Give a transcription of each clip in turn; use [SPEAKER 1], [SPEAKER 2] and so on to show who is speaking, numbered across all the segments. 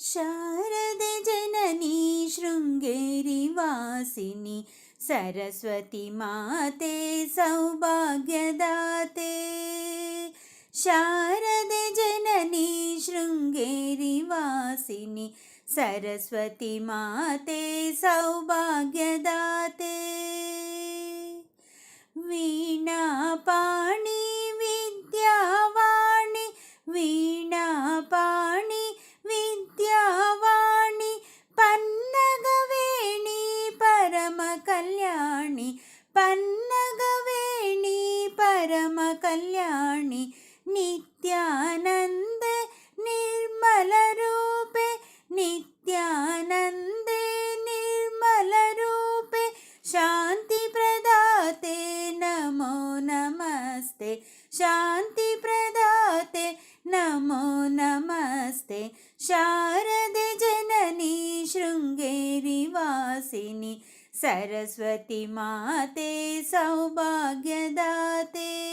[SPEAKER 1] शारदे जननी शृङ्गेरिवासिनि सरस्वती माते सौभाग्यदाते। शारदे जननी शृङ्गेरिवासिनि सरस्वती माते सौभाग्यदाते परमकल्याणि नित्यानन्दे निर्मलरूपे नित्यानन्दे निर्मलरूपे शान्तिप्रदाते नमो नमस्ते शान्तिप्रदाते नमो नमस्ते शारदे जननी शृङ्गेरिवासिनि सरस्वती माते सौभाग्यदाते।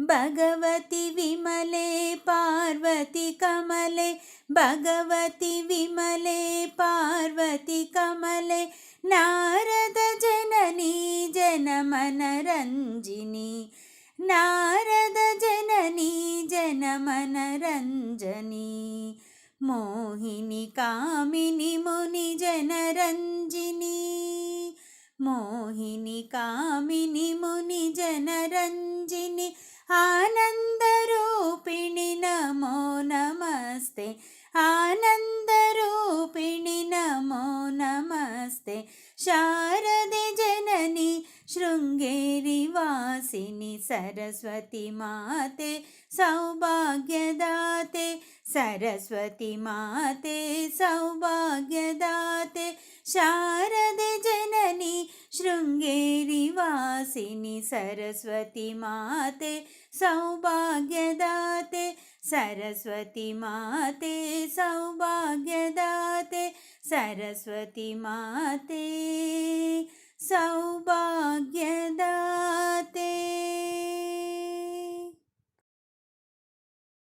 [SPEAKER 1] भगवति विमले पार्वती कमले भगवति विमले पार्वती कमले नारद जननी जनमनरञ्जिनी नारद जननी जनमनरञ्जनी मोहिनि कामिनि मुनिजनरञ्जिनी मोहिनि कामिनि मुनिजनरञ्जिनि आनन्दरूपिणि नमो नमस्ते। आनन्दरूपिणि नमो नमस्ते। शारदे जननी शृङ्गेरिवासिनि सरस्वती माते सौभाग्यदाते सरस्वती माते सौभाग्यदाते शारदा जननी शृङ्गेरिवासिनि सरस्वती माते सौभाग्यदाते सरस्वती माते सौभाग्यदाते सरस्वती माते सौभाग्यदाते।